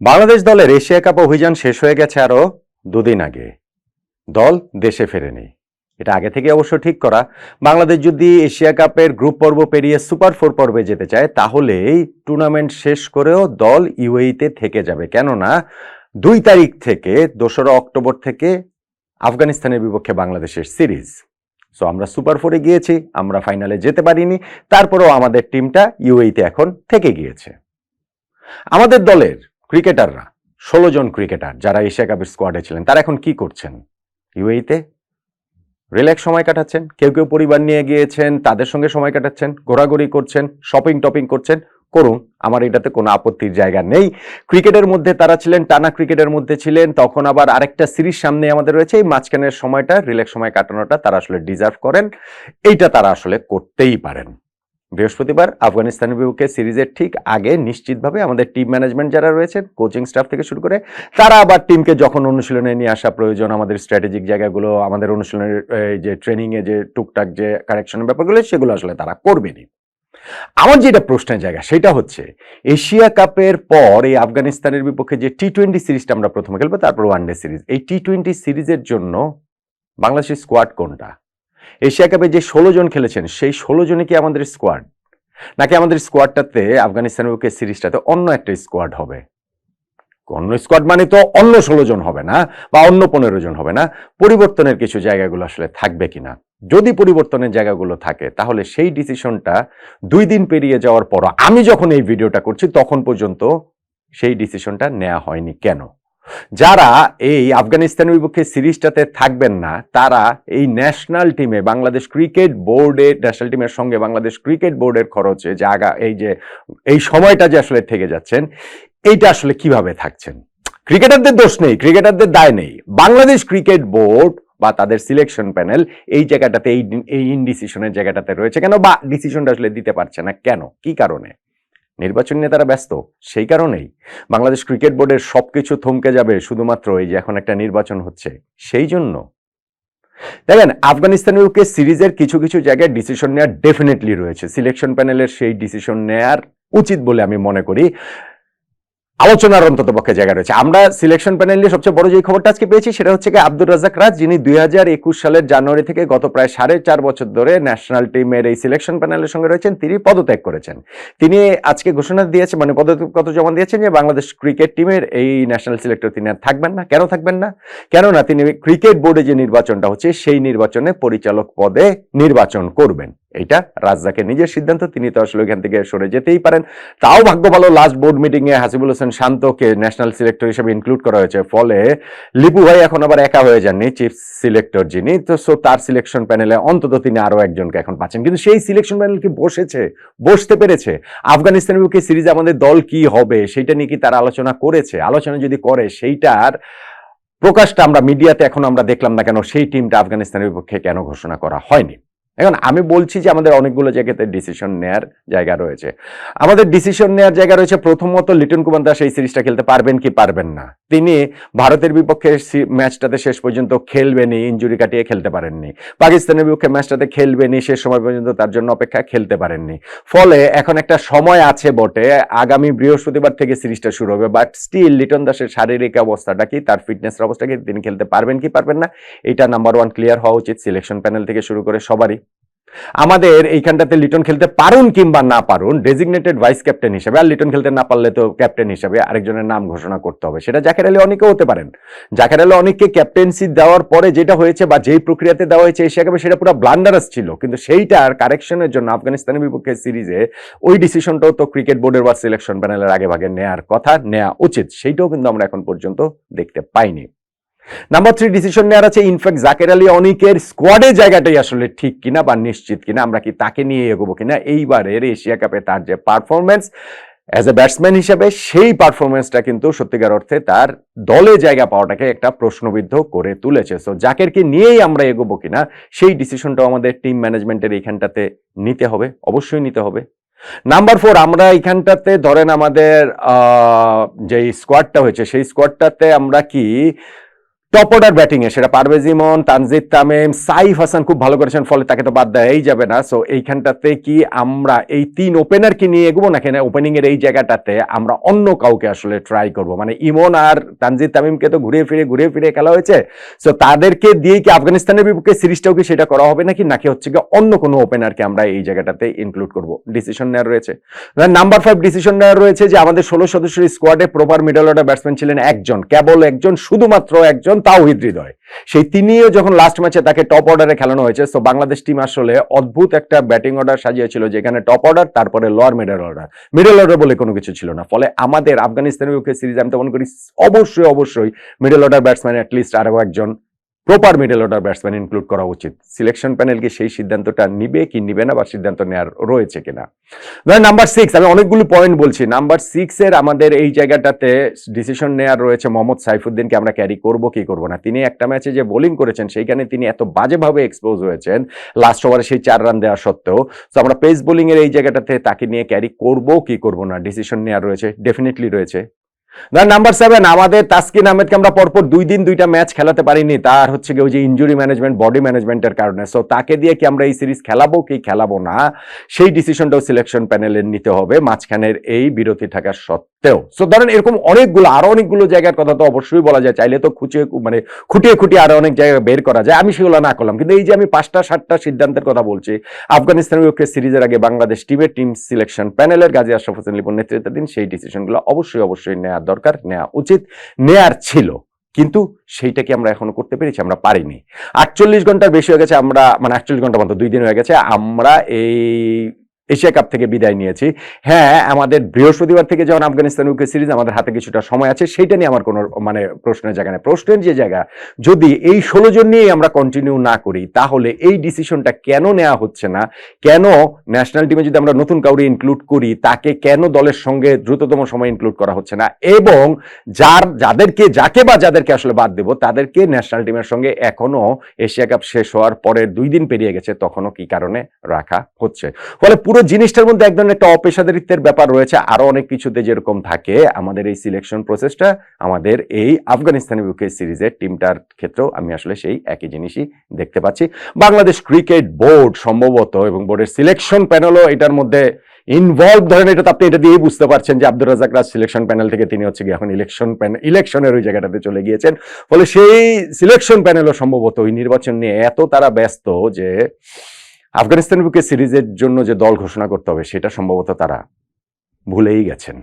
বাংলাদেশ দলের Asia cup অভিযান শেষ হয়ে গেছে আরও দুদিন আগে। দল দেশে ফেরেনি। এটা আগে থেকে অবশ্য ঠিক করা। বাংলাদেশ যদি এশিয়া কাপের গ্রুপ পর্ব পেরিয়ে সুপার ফোর পর্বে যেতে চায় তাহলে এই টুর্নামেন্ট শেষ করেও দল ইউএইতে থেকে যাবে। কেননা, দুই তারিখ থেকে, দোসরা অক্টোবর থেকে আফগানিস্তানের বিপক্ষে বাংলাদেশের সিরিজ। সো আমরা সুপার ফোরে গিয়েছি, আমরা ফাইনালে যেতে পারিনি, তারপরেও আমাদের টিমটা ইউএইতে এখন থেকে গিয়েছে। আমাদের দলের ক্রিকেটাররা, ষোলো জন ক্রিকেটার যারা এশিয়া কাপের স্কোয়াডে ছিলেন, তারা এখন কি করছেন? ইউএইতে রিল্যাক্স সময় কাটাচ্ছেন? কেউ কেউ পরিবার নিয়ে গিয়েছেন, তাদের সঙ্গে সময় কাটাচ্ছেন, ঘোরাঘুরি করছেন শপিং টপিং করছেন। করুন, আমার এটাতে কোনো আপত্তির জায়গা নেই। ক্রিকেটের মধ্যে তারা ছিলেন, টানা ক্রিকেটের মধ্যে ছিলেন, তখন আবার আরেকটা সিরিজ সামনে আমাদের রয়েছে। এই মাঝখানের সময়টা রিল্যাক্স সময় কাটানোটা তারা আসলে ডিজার্ভ করেন। এইটা তারা আসলে করতেই পারেন। বৃহস্পতিবার আফগানিস্তানের বিপক্ষে সিরিজের ঠিক আগে নিশ্চিতভাবে আমাদের টিম ম্যানেজমেন্ট যারা রয়েছেন কোচিং স্টাফ থেকে শুরু করে তারা আবার টিমকে যখন অনুশীলনে নিয়ে আসা প্রয়োজন, আমাদের স্ট্র্যাটেজিক জায়গাগুলো, আমাদের অনুশীলনের যে ট্রেনিংয়ে যে টুকটাক যে কারেকশনের ব্যাপারগুলো, সেগুলো আসলে তারা করবেনই। আমার যেটা প্রশ্নের জায়গা, সেটা হচ্ছে এশিয়া কাপের পর এই আফগানিস্তানের বিপক্ষে যে টি টোয়েন্টি সিরিজটা আমরা প্রথমে খেলব, তারপর ওয়ানডে সিরিজ। এই টি টোয়েন্টি সিরিজের জন্য বাংলাদেশের স্কোয়াড কোনটা? এশিয়া কাপে যে ষোলো জন খেলেছেন, সেই ষোলো জনে কি আমাদের স্কোয়াড নাকি আমাদের স্কোয়াডটাতে আফগানিস্তানের বুকে সিরিজটাতে অন্য একটা স্কোয়াড হবে? অন্য স্কোয়াড মানে তো অন্য ষোলো জন হবে না, বা অন্য পনেরো জন হবে না। পরিবর্তনের কিছু জায়গাগুলো আসলে থাকবে কিনা? যদি পরিবর্তনের জায়গাগুলো থাকে, তাহলে সেই ডিসিশনটা দুই দিন পেরিয়ে যাওয়ার পর আমি যখন এই ভিডিওটা করছি, তখন পর্যন্ত সেই ডিসিশনটা নেওয়া হয়নি। কেন? যারা এই আফগানিস্তানের বিপক্ষে সিরিজটাতে থাকবেন না, তারা এই ন্যাশনাল টিমে বাংলাদেশ ক্রিকেট বোর্ডের ন্যাশনাল টিমের সঙ্গে বাংলাদেশ ক্রিকেট বোর্ডের খরচে আগা, এই যে, এই সময়টা যে আসলে থেকে যাচ্ছেন, এইটা আসলে কীভাবে থাকছেন? ক্রিকেটারদের দোষ নেই ক্রিকেটারদের দায় নেই। বাংলাদেশ ক্রিকেট বোর্ড বা তাদের সিলেকশন প্যানেল এই জায়গাটাতে, এই এই ইনডিসিশনের জায়গাটাতে রয়েছে কেন বা ডিসিশনটা আসলে দিতে পারছে না কেন? কি কারণে? নির্বাচন নিয়ে তারা ব্যস্ত, সেই কারণেই বাংলাদেশ ক্রিকেট বোর্ডের সব কিছু থমকে যাবে শুধুমাত্র এই যে এখন একটা নির্বাচন হচ্ছে, সেই জন্য। দেখেন, আফগানিস্তানের ওকে সিরিজের কিছু কিছু জায়গায় ডিসিশন নেওয়ার ডেফিনেটলি রয়েছে। সিলেকশন প্যানেলের সেই ডিসিশন নেওয়ার উচিত বলে আমি মনে করি। আলোচনার অন্তত পক্ষে জায়গা রয়েছে। আমরা সিলেকশন প্যানেল নিয়ে সবচেয়ে বড় যে খবরটা আজকে পেয়েছি, সেটা হচ্ছে কি আব্দুর রাজাক রাজ, যিনি দুই হাজার একুশ সালের জানুয়ারি থেকে গত প্রায় সাড়ে চার বছর ধরে ন্যাশনাল টিমের এই সিলেকশন প্যানেলের সঙ্গে রয়েছেন। তিনি পদত্যাগ করেছেন। তিনি আজকে ঘোষণা দিয়েছেন মানে পদত্যাগ জমা দিয়েছেন যে বাংলাদেশ ক্রিকেট টিমের এই ন্যাশনাল সিলেক্টর তিনি আর থাকবেন না। কেন থাকবেন না? কেননা তিনি ক্রিকেট বোর্ডে যে নির্বাচনটা হচ্ছে, সেই নির্বাচনে পরিচালক পদে নির্বাচন করবেন। এইটা রাজ্জাকের নিজের সিদ্ধান্ত, তিনি তো আসলে এখান থেকে সরে যেতেই পারেন। তাও ভাগ্য ভালো লাস্ট বোর্ড মিটিং এ হাসিবুল হোসেন শান্তকে ন্যাশনাল সিলেক্টর হিসেবে ইনক্লুড করা হয়েছে। ফলে লিপু ভাই এখন আবার একা হয়ে যাননি চিফ সিলেক্টর যিনি। তো সো তার সিলেকশন প্যানেলে অন্তত তিনি আরও একজনকে এখন পাচ্ছেন। কিন্তু সেই সিলেকশন প্যানেল কি বসেছে? বসতে পেরেছে। আফগানিস্তানের বিপক্ষে সিরিজে আমাদের দল কি হবে, সেইটা নিয়ে কি তারা আলোচনা করেছে? আলোচনা যদি করে, সেইটার প্রকাশটা আমরা মিডিয়াতে এখন আমরা দেখলাম না কেন, সেই টিমটা আফগানিস্তানের বিপক্ষে কেন ঘোষণা করা হয়নি? এখন আমি বলছি যে আমাদের অনেকগুলো জায়গাতে ডিসিশন নেয়ার জায়গা রয়েছে। আমাদের ডিসিশন নেয়ার জায়গা রয়েছে প্রথমত লিটন কুমার দাস এই সিরিজটা খেলতে পারবেন কি পারবেন না। তিনি ভারতের বিপক্ষে ম্যাচটাতে শেষ পর্যন্ত খেলবেনি ইঞ্জুরি কাটিয়ে খেলতে পারেননি। পাকিস্তানের বিপক্ষে ম্যাচটাতে খেলবেনি শেষ সময় পর্যন্ত তার জন্য অপেক্ষা খেলতে পারেননি। ফলে এখন একটা সময় আছে বটে, আগামী বৃহস্পতিবার থেকে সিরিজটা শুরু হবে। বাট স্টিল লিটন দাসের শারীরিক অবস্থাটা কি, তার ফিটনেসের অবস্থা কি, তিনি খেলতে পারবেন কি পারবেন না, এটা নাম্বার ওয়ান ক্লিয়ার হওয়া উচিত। সিলেকশন প্যানেল থেকে শুরু করে সবারই আমাদের এইখানটাতে লিটন খেলতে পারুন কিংবা না পারুন ডেজিগনেটেড ভাইস ক্যাপ্টেন হিসেবে, আর লিটন খেলতে না পারলে তো ক্যাপ্টেন হিসেবে আরেকজনের নাম ঘোষণা করতে হবে। সেটা জাকের আলী অনেকে হতে পারেন। জাকের আলী অনেককে ক্যাপ্টেন্সি দেওয়ার পরে যেটা হয়েছে বা যেই প্রক্রিয়াতে দেওয়া হয়েছে এশিয়া কাপে সেটা পুরো ব্লান্ডারাস ছিল। কিন্তু সেইটার কারেকশনের জন্য আফগানিস্তানের বিপক্ষে সিরিজে ওই ডিসিশনটাও তো ক্রিকেট বোর্ডের বা সিলেকশন প্যানেলের আগে ভাগে নেয়ার কথা নেওয়া উচিত। সেইটাও কিন্তু আমরা এখন পর্যন্ত দেখতে পাইনি। নাম্বার থ্রি ডিসিশন নেওয়ার আছে ইনফ্যাক্ট জাকের আলী অনিকের স্কোয়াডের জায়গাটাই আসলে ঠিক কিনা বা নিশ্চিত কিনা, আমরা কি তাকে নিয়ে এগোবো কিনা? এইবারের এশিয়া কাপে তার যে পারফরমেন্স অ্যাজ এ ব্যাটসম্যান হিসেবে সেই পারফরমেন্সটা কিন্তু সত্যিকার অর্থে তার দলে জায়গা পাওয়াটাকে একটা প্রশ্নবিদ্ধ করে তুলেছে। সো জাকেরকে নিয়েই আমরা এগোবো কিনা, সেই ডিসিশনটাও আমাদের টিম ম্যানেজমেন্টের এইখানটাতে নিতে হবে, অবশ্যই নিতে হবে। নাম্বার ফোর আমরা এইখানটাতে ধরেন আমাদের যে স্কোয়াডটা হয়েছে, সেই স্কোয়াডটাতে আমরা কি টপ অর্ডার ব্যাটিং এ, সেটা পারভেজ ইমন তানজিদ তামিম, সাইফ হাসান খুব ভালো করেছেন, ফলে তাকে তো বাদ দেওয়াই যাবে না। সো এইখানটাতে কি আমরা এই তিন ওপেনারকে নিয়ে এগোবো না ওপেনিং এর এই জায়গাটাতে আমরা অন্য কাউকে আসলে ট্রাই করব? মানে ইমন আর তানজিদ তামিমকে তো ঘুরে ফিরে ঘুরে ফিরে খেলা হয়েছে। সো তাদেরকে দিয়ে কি আফগানিস্তানের বিপক্ষে সিরিজটাও কি সেটা করা হবে নাকি? নাকি হচ্ছে কি অন্য কোনো ওপেনারকে আমরা এই জায়গাটাতে ইনক্লুড করব? ডিসিশন নেওয়ার রয়েছে। নাম্বার ফাইভ ডিসিশন নেওয়ার রয়েছে যে আমাদের ষোলো সদস্যের স্কোয়াডে প্রপার মিডল অর্ডার ব্যাটসম্যান ছিলেন একজন। কেবল একজন, শুধুমাত্র একজন তাওহিদ হৃদয় সেই তিনিও যখন লাস্ট ম্যাচে তাকে টপ অর্ডারে খেলানো হয়েছে তো বাংলাদেশ টিম আসলে অদ্ভুত একটা ব্যাটিং অর্ডার সাজিয়েছিল, যেখানে টপ অর্ডার তারপরে lower middle order middle order বলে কোনো কিছু ছিল না। ফলে আমাদের আফগানিস্তানের বিপক্ষে সিরিজ আমি তেমন করি অবশ্যই অবশ্যই মিডল অর্ডার ব্যাটসম্যান অ্যাটলিস্ট আরও একজন proper middle order batsman include করা উচিত। সিলেকশন প্যানেল কি সেই সিদ্ধান্তটা নিবে কি নিবে না বা সিদ্ধান্ত নেওয়ার রয়েছে কিনা? ধরেন নাম্বার সিক্স আমি অনেকগুলো পয়েন্ট বলছি। নাম্বার সিক্স এর আমাদের এই জায়গাটাতে ডিসিশন নেওয়ার রয়েছে মোহাম্মদ সাইফুদ্দিনকে আমরা ক্যারি করব কি করব না। তিনি একটা ম্যাচে যে বোলিং করেছেন, সেইখানে তিনি এত বাজেভাবে এক্সপোজ হয়েছেন। লাস্ট ওভারে সেই চার রান দেওয়া সত্ত্বেও। তো আমরা পেস বোলিং এর এই জায়গাটাতে তাকে নিয়ে ক্যারি করব কি করব না। ডিসিশন নেওয়ার রয়েছে ডেফিনেটলি রয়েছে। নাম্বার সেভেন আমাদের তাসকিন আহমেদকে আমরা পরপর দুই দিন দুইটা ম্যাচ খেলাতে পারিনি। তার হচ্ছে ওই যে ইঞ্জুরি ম্যানেজমেন্ট বডি ম্যানেজমেন্টের কারণে। সো তাকে দিয়ে কি আমরা এই সিরিজ খেলাবো কি খেলাবো না, সেই ডিসিশনটাও সিলেকশন প্যানেলের নিতে হবে, মাঝখানের এই বিরতি সত্ত্বেও। সো ধরেন এরকম অনেকগুলো, আরও অনেকগুলো জায়গার কথা তো অবশ্যই বলা যায়। চাইলে তো খুঁচিয়ে মানে খুঁটিয়ে খুঁটিয়ে আরও অনেক জায়গায় বের করা যায়। আমি সেগুলো না করলাম। কিন্তু এই যে আমি পাঁচটা, সাতটা সিদ্ধান্তের কথা বলছি আফগানিস্তানের বিপক্ষে সিরিজের আগে বাংলাদেশ টিমের টিম সিলেকশন প্যানেলের গাজী আশরাফ হোসেন লিপুর নেতৃত্বাধীন সেই ডিসিশনগুলো অবশ্যই অবশ্যই নেওয়ার দরকার নেওয়া উচিত। নেয়ার ছিল, কিন্তু সেইটা কি আমরা এখনও করতে পেরেছি? আমরা পারিনি। আটচল্লিশ ঘণ্টার বেশি হয়ে গেছে, আমরা মানে আটচল্লিশ ঘণ্টা মতো দুই দিন হয়ে গেছে, আমরা এই এশিয়া কাপ থেকে বিদায় নিয়েছি। হ্যাঁ আমাদের বৃহস্পতিবার থেকে যখন আফগানিস্তান উইকে সিরিজ, আমাদের হাতে কিছুটা সময় আছে, সেইটা নিয়ে আমার কোনো মানে প্রশ্নের জায়গা নেই। প্রশ্নের যে জায়গা, যদি এই ষোলো জন নিয়েই আমরা কন্টিনিউ না করি, তাহলে এই ডিসিশনটা কেন নেওয়া হচ্ছে না? কেন ন্যাশনাল টিমে যদি আমরা নতুন কাউরে ইনক্লুড করি, তাকে কেন দলের সঙ্গে দ্রুততম সময় ইনক্লুড করা হচ্ছে না? এবং যার, যাদেরকে, যাকে বা যাদেরকে আসলে বাদ দেব, তাদেরকে ন্যাশনাল টিমের সঙ্গে এখনও এশিয়া কাপ শেষ হওয়ার পরের দুই দিন পেরিয়ে গেছে, তখনও কি কারণে রাখা হচ্ছে? ফলে পুরো জিনিসটার মধ্যে এক ধরনের একটা অপেশাদারিত্বের ব্যাপার রয়েছে। আরও অনেক কিছুতে যেরকম থাকে আমাদের এই সিলেকশন প্রসেসটা আমাদের এই আফগানিস্তানের বিপক্ষে সিরিজের টিমটার ক্ষেত্রেও আমি আসলে সেই একই জিনিসই দেখতে পাচ্ছি। বাংলাদেশ ক্রিকেট বোর্ড সম্ভবত এবং বোর্ডের সিলেকশন প্যানেলও এটার মধ্যে ইনভলভ ধরেন, এটা আপনি এটা দিয়েই বুঝতে পারছেন যে আব্দুর রাজাক রাজ সিলেকশন প্যানেল থেকে তিনি হচ্ছে এখন ইলেকশন প্যানেল ইলেকশনের ওই জায়গাটাতে চলে গিয়েছেন। ফলে সেই সিলেকশন প্যানেলও সম্ভবত ওই নির্বাচন নিয়ে এত তারা ব্যস্ত যে আফগানিস্তানের বুকে সিরিজের জন্য যে দল ঘোষণা করতে হবে সেটা সম্ভবত তারা ভুলেই গেছেন।